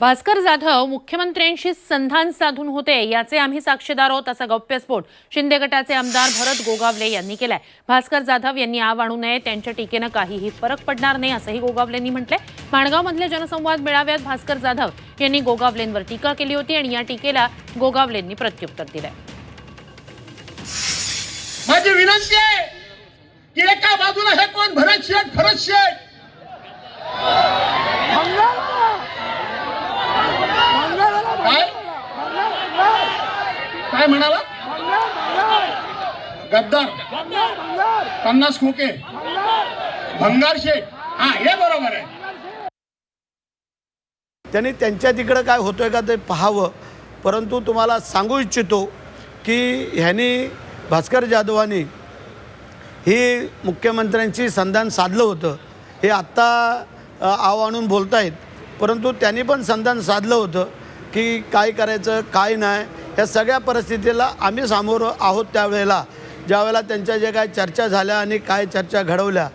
भास्कर जाधव मुख्यमंत्र्यांशी संधान साधून होते याचे आम्ही साक्षीदार आहोत असा गौप्यस्फोट शिंदे गटाचे आमदार भरत गोगावले यांनी केलाय. भास्कर जाधव यांनी आव आणू नये त्यांच्या टीकेनं काहीही फरक पडणार नाही असंही गोगावलेंनी म्हटलंय. माणगावमधल्या जनसंवाद मेळाव्यात भास्कर जाधव यांनी गोगावलेंवर टीका केली होती आणि या टीकेला गोगावलेंनी प्रत्युत्तर दिलंय. माझी विनंती आहे की एका बाजूला हे कोण भरत शेठ भरत शेठ काय म्हणाला? गद्दार. पन्नास खोके. भंगार शेठ. हा हे बरोबर आहे. त्यांनी त्यांच्या तिकडं काय होतोय का ते पाहावं. परंतु तुम्हाला सांगू इच्छितो की ह्यांनी भास्कर जाधवानी ही मुख्यमंत्र्यांची संधान साधलं होतं. हे आत्ता आव आणून बोलतायत. परंतु त्यांनी पण संधान साधलं होतं की काय करायचं काय नाही. ह्या सगळ्या परिस्थितीला आम्ही सामोरं आहोत त्यावेळेला ज्यावेळेला त्यांच्या ज्या काय चर्चा झाल्या आणि काय चर्चा घडवल्या.